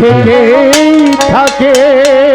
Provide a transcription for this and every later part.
থেকে থাকে।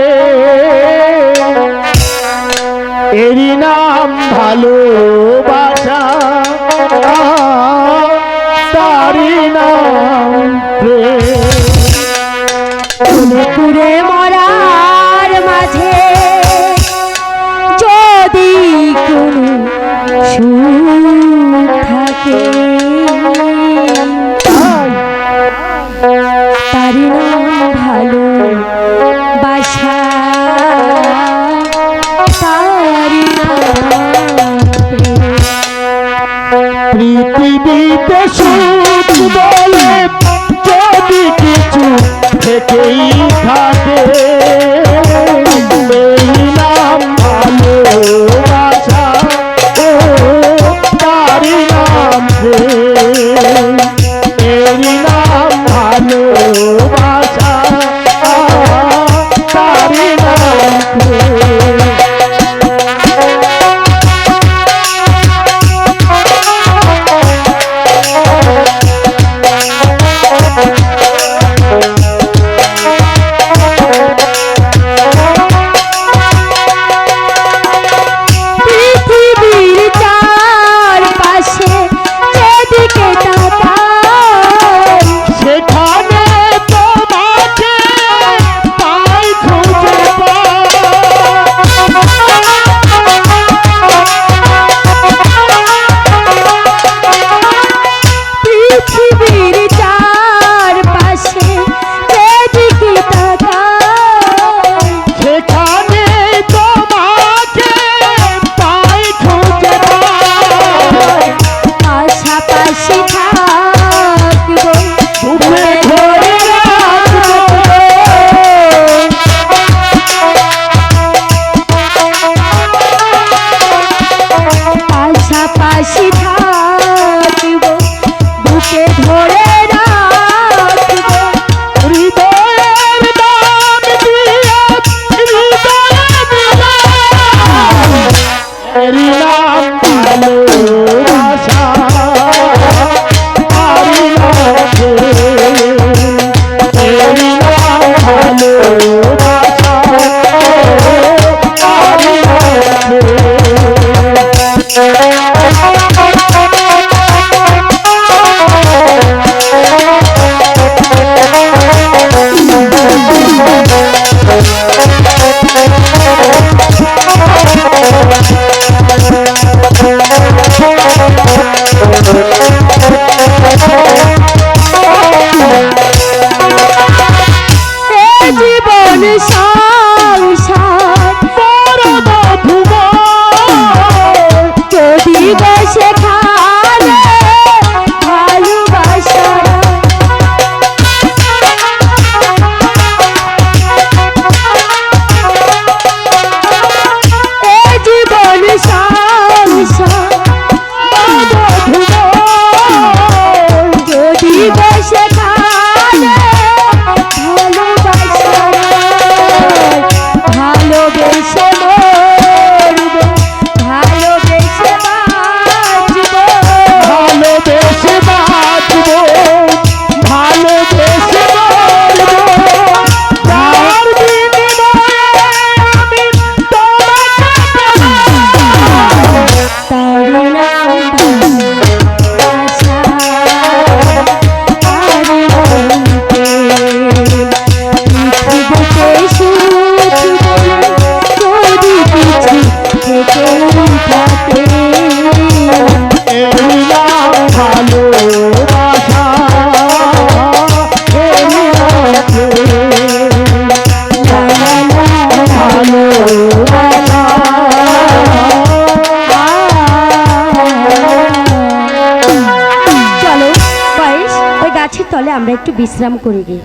তাহলে আমরা একটু বিশ্রাম করি গে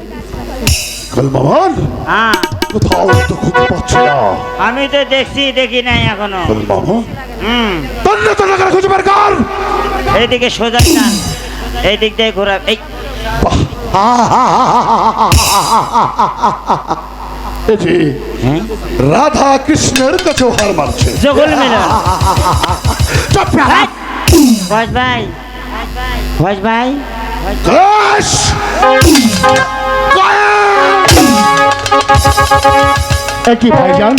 তো আমি তো দেখছি দেখি নাই এখনও হুম খুঁজে সোজা এই দিয়ে ঘোরা এই রাধা কৃষ্ণের কাছে হার মারছে জগল মিলন ভাই ভাই ভাই ঘোষ একই ভাইজান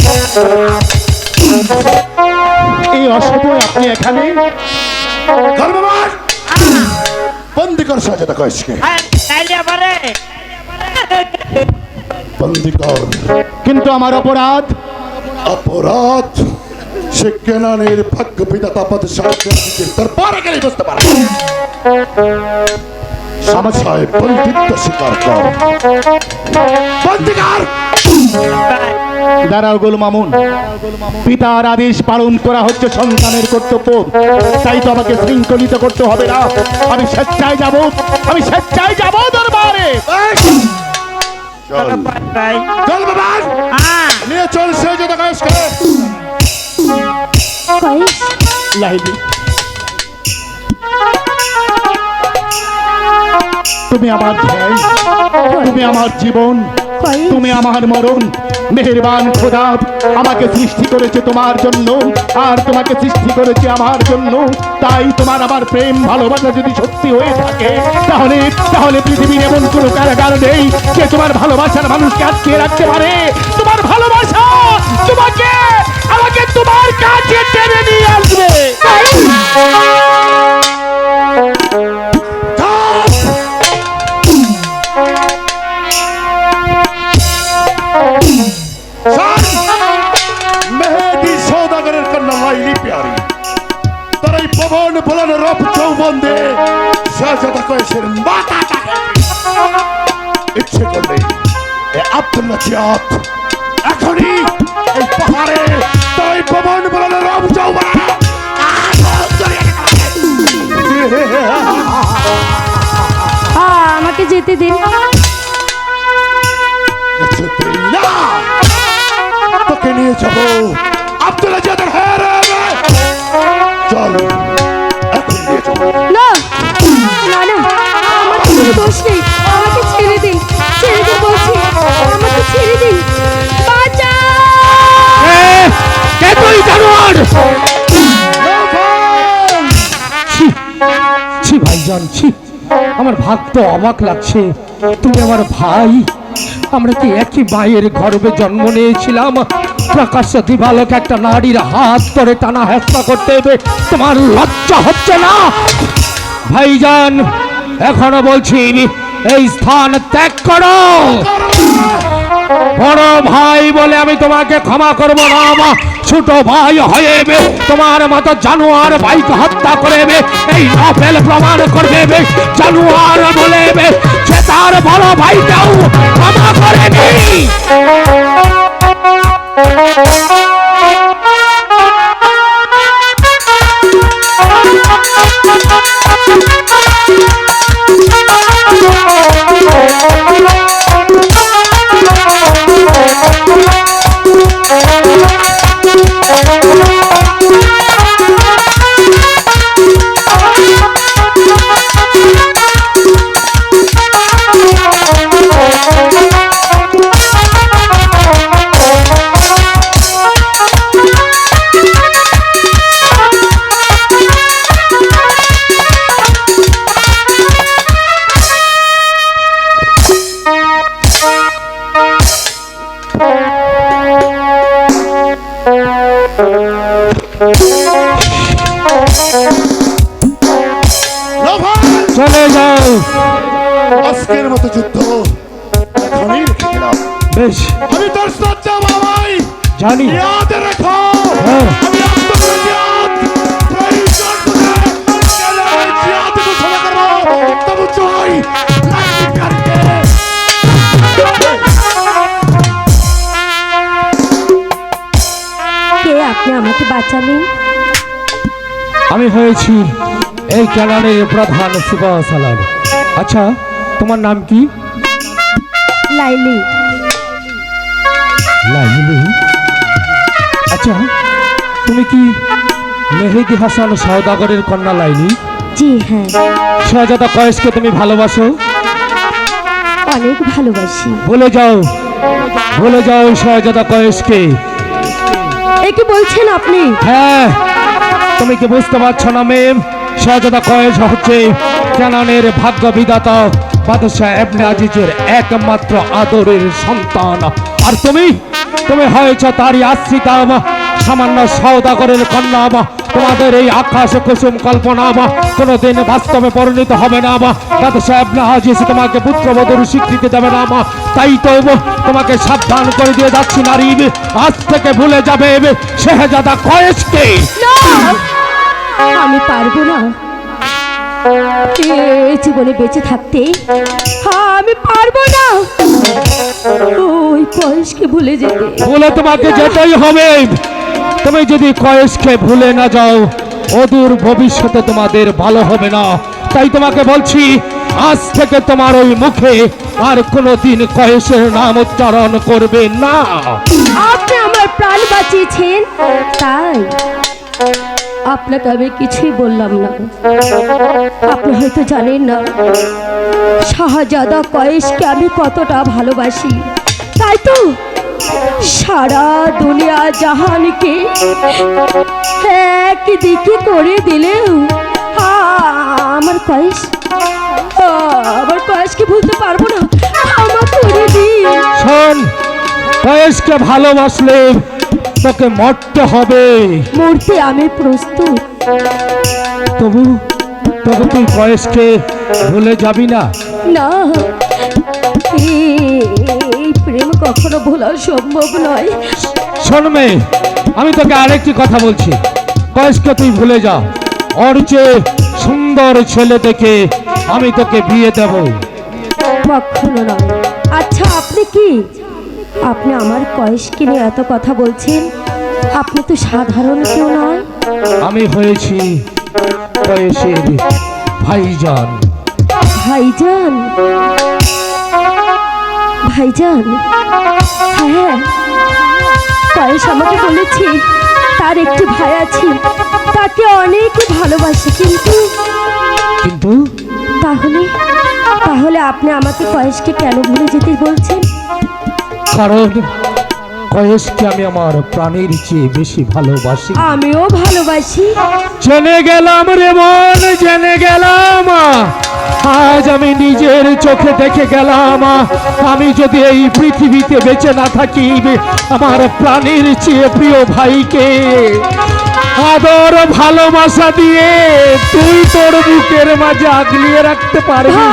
এই অসময়ে আপনি এখানে? ধর্মবান বন্দিকর সহায়তা কয়েছে হ্যাঁ, বন্দিকর কিন্তু আমার অপরাধ? অপরাধ? সে কেনানের ভাগ্য পিতা তাপাতে সাহায্য তারপরে গেলে বুঝতে পারে সমস্যায় বন্দিত্ব স্বীকার কর দাঁড়াও গোল মামুন। পিতার আদেশ পালন করা হচ্ছে সন্তানের কর্তব্য। তাই তো আমাকে শৃঙ্খলিত করতে হবে না। আমি স্বেচ্ছায় যাব। আমি স্বেচ্ছায় যাব দরবারে। চল। ভাই চল বাবান। হ্যাঁ। নিয়ে চল শাহজাদা কয়েসকে কয়েস লাইলি। তুমি আমার ধ্যান তুমি আমার জীবন, তুমি আমার মরণ। মেহেরবান খোদা, আমাকে সৃষ্টি করেছে তোমার জন্য, আর তোমাকে সৃষ্টি করেছে আমার জন্য। তাই তোমার আমার প্রেম, ভালোবাসা যদি সত্যি হয়ে থাকে, তাহলে তাহলে পৃথিবীর এমন কোনো কারাগার নেই যে তোমার ভালোবাসার মানুষকে আটকে রাখতে পারে। তোমার ভালোবাসা তোমাকে, আমাকে তোমার কাছে টেনে নিয়ে আসবে। পবন বলন রব চৌবন্দে। শাহজাদা কয়েসের মাথাটাকে ইচ্ছে করলে আব্দুল্লাহ জিয়াদ এখনই এই পাহাড়ে তার এই পবন বলন রব চৌবন্দে। আমাকে যেতে দিন। তোকে নিয়ে যাব। আব্দুল্লাহ জিয়াদের হ্যাঁ। চল। তুই ছি ভাইজান, ছি। আমার ভাগ তো অবাক লাগছে। তুমি আমার ভাই। আমরা কি একই মায়ের গর্ভে জন্ম নিয়েছিলাম? প্রকাশ্য দিবালক একটা নারীর হাত ধরে টানা হেস্তা করতে হবে। তোমার লজ্জা হচ্ছে না? ভাইজান, এখনও বলছি, এই স্থান ত্যাগ করো। বড় ভাই বলে আমি তোমাকে ক্ষমা করব না ছোট ভাই হয়ে তোমার মতো জানোয়ার ভাইকে হত্যা করে এই নফেল প্রমাণ করবে বে, জানোয়ার বলে চলে যাও। আজকের মতো যুদ্ধ। এখনই বেশ। আমি তোর সজ্জা বাবাই জানি। ইয়াদ রেখো। আপনি আমাকে বাঁচালেন আমি হয়েছি এই ক্যানালের প্রধান সুবাহ সালাম আচ্ছা তোমার নাম কি? লাইলি। লাইলি? আচ্ছা তুমি কি মেহেদি হাসান সওদাগরের কন্যা লাইলি? জি হ্যাঁ। শাহজাদা কয়েসকে তুমি ভালোবাসো? অনেক ভালোবাসি। বলে যাও বলে যাও শাহজাদা কয়েসকে এ কি বলছেন আপনি? হ্যাঁ তুমি কি বুঝতে পারছ না, মেম? সহজতা কয়েস হচ্ছে ক্যানানের ভাগ্য বিধাতা, বাদশাহ এবনে আজিজের একমাত্র আদরের সন্তান। আর তুমি? তুমি হয়েছ তারই আশ্রিতা, সামান্য সৌদাগরের কন্যা। আমা তোমাদের এই আকাশ কুসুম কল্পনা আমা কোনোদিন বাস্তবে পরিণত হবে না আমা। বাদশাহ এবনে আজিজ তোমাকে পুত্রবধূর স্বীকৃতি দেবে না আমা। তাই তো তোমাকে সাবধান করে দিয়ে যাচ্ছি নারী আজ থেকে ভুলে যাবে শেহজাদা কয়েসকে না! আমি পারব না। এই জীবনে বেঁচে থাকতে? আমি পারব না। ওই বয়সকে ভুলে যেতে। বলে তোমাকে যেতেই হবে। তুমি যদি কয়েসকে ভুলে না যাও, অদূর ভবিষ্যতে তোমাদের ভালো হবে না। তাই তোমাকে বলছি, আজ থেকে তোমার ওই মুখে আর কোনোদিন কয়েসের নাম উচ্চারণ করবে না। আপনি আমার প্রাণ বাঁচিয়েছেন, তাই আপনাকে আমি কিছুই বললাম না। আপনি হয়তো জানেন না, শাহজাদা কয়েসকে আমি কতটা ভালোবাসি। তাই তো সারা দুনিয়া জাহানকে এক দিকে করে দিলেও আমার কয়েস আমার কয়েসকে ভুলতে পারব না? আমার করে দিন। শোন কয়েসকে ভালোবাসলে তোকে মরতে হবে। মরতে আমি প্রস্তুত। তবু তবু তুই কয়েসকে ভুলে যাবি না। না কখনো ভোলা সম্ভব নয়। শোন মেয়ে আমি তোকে আরেকটি কথা বলছি। কয়েসকে তুই ভুলে যা ওর চেয়ে সুন্দর ছেলে দেখে আমি তোকে বিয়ে দেব। কখনো নয়। আচ্ছা আপনি কি? আপনি আমার কয়েসকে নিয়ে এত কথা বলছেন। আপনি তো সাধারণ কেউ নয়। আমি হয়েছি কয়েসের ভাইজান। ভাইজান? ভাইজান। হ্যাঁ কয়েস আমাকে বলেছি তার একটি ভাই আছে তাকে অনেক ভালোবাসে কিন্তু কিন্তু? তাহলে তাহলে আপনি আমাকে কয়েসকে কেন ভুলে যেতে বলছেন? কারণ কয়েসকে আমি আমার প্রাণের চেয়ে বেশি ভালোবাসি। আমিও ভালোবাসি। জেনে গেলাম রে মন জেনে গেলাম। আজ আমি নিজের চোখে দেখে গেলাম আমি যদি এই পৃথিবীতে বেঁচে না থাকি আমার প্রাণের চেয়ে প্রিয় ভাইকে আদর ভালোবাসা দিয়ে তুই তোর বুকের মাঝে আগলিয়ে রাখতে পারবি।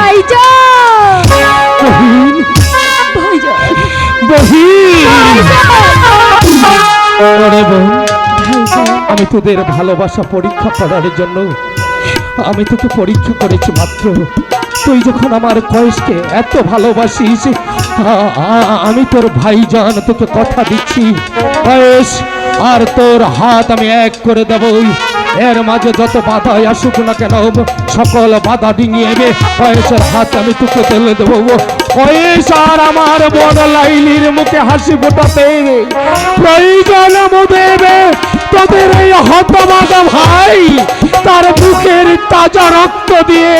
আমি তোদের ভালোবাসা পরীক্ষা করার জন্য আমি তোকে পরীক্ষা করেছি মাত্র। তুই যখন আমার কয়েসকে এত ভালোবাসিস আমি তোর ভাইজান তোকে কথা দিচ্ছি। কয়েস আর তোর হাত আমি এক করে দেবই এর মাঝে যত বাধায় আসুক না কেন, সকল বাধা ডিঙিয়ে হাত আমি তোকে তেলে দেবো। কয়েস আর আমার বড় লাইলির মুখে হাসি ফোটাতে প্রয়োজন দেবে তোদের এই হতমাগা ভাই তার বুকের তাজা রক্ত দিয়ে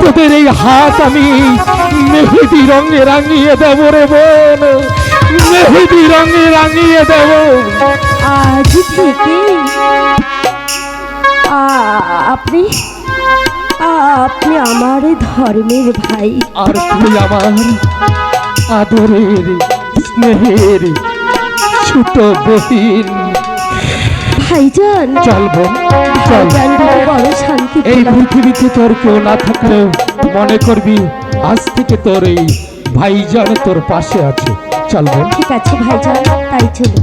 তোদের এই হাত আমি মেহেদি রঙে রাঙিয়ে দেবো রে বোন, মেহেদি রঙে রাঙিয়ে দেবো। আজ থেকে আপনি আপনি আমার ধর্মের ভাই। আর তুই আমার আদরের স্নেহের ছোট বহিন। ভাইজান চল বোন চল। বড় শান্তি এই পৃথিবীতে তোর কেউ না থাকলেও মনে করবি আজ থেকে তোর এই ভাইজান তোর পাশে আছে। চল বোন। ঠিক আছে ভাইজান তাই চলো।